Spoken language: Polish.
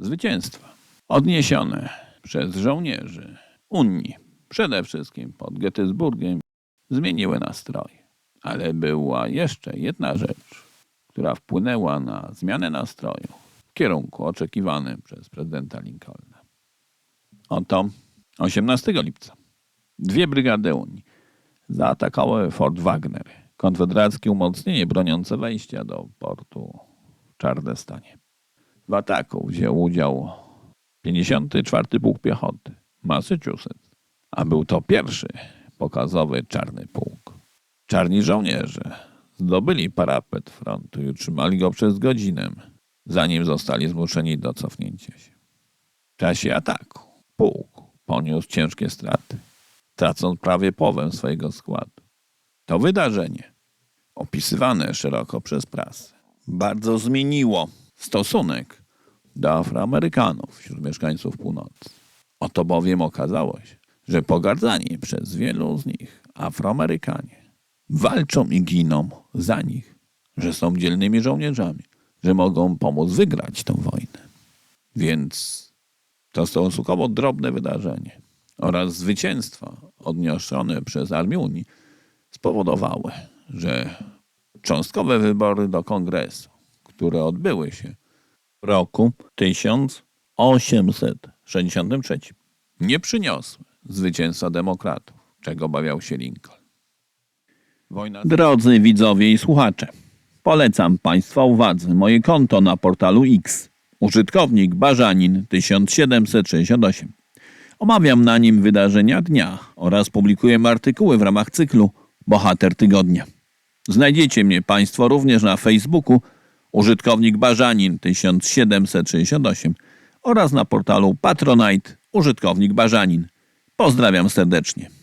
zwycięstwa odniesione przez żołnierzy Unii, przede wszystkim pod Gettysburgiem, zmieniły nastroje. Ale była jeszcze jedna rzecz, która wpłynęła na zmianę nastroju w kierunku oczekiwanym przez prezydenta Lincolna. Oto 18 lipca dwie brygady Unii zaatakowały Fort Wagner, konfederackie umocnienie broniące wejścia do portu w Charlestonie. W ataku wziął udział 54 Pułk Piechoty Massachusetts, a był to pierwszy pokazowy czarny pułk. Czarni żołnierze zdobyli parapet frontu i utrzymali go przez godzinę, zanim zostali zmuszeni do cofnięcia się. W czasie ataku pułk poniósł ciężkie straty, tracąc prawie połowę swojego składu. To wydarzenie, opisywane szeroko przez prasę, bardzo zmieniło stosunek do Afroamerykanów wśród mieszkańców północy. Oto bowiem okazało się, że pogardzani przez wielu z nich Afroamerykanie walczą i giną za nich, że są dzielnymi żołnierzami, że mogą pomóc wygrać tę wojnę. Więc to stosunkowo drobne wydarzenie oraz zwycięstwa odniesione przez Armię Unii spowodowały, że cząstkowe wybory do kongresu, które odbyły się roku 1863, nie przyniosły zwycięstwa demokratów, czego obawiał się Lincoln. Wojna... Drodzy widzowie i słuchacze, polecam Państwa uwadze moje konto na portalu X. Użytkownik Barzanin 1768. Omawiam na nim wydarzenia dnia oraz publikuję artykuły w ramach cyklu Bohater Tygodnia. Znajdziecie mnie Państwo również na Facebooku użytkownik Barzanin 1768 oraz na portalu Patronite użytkownik Barzanin. Pozdrawiam serdecznie.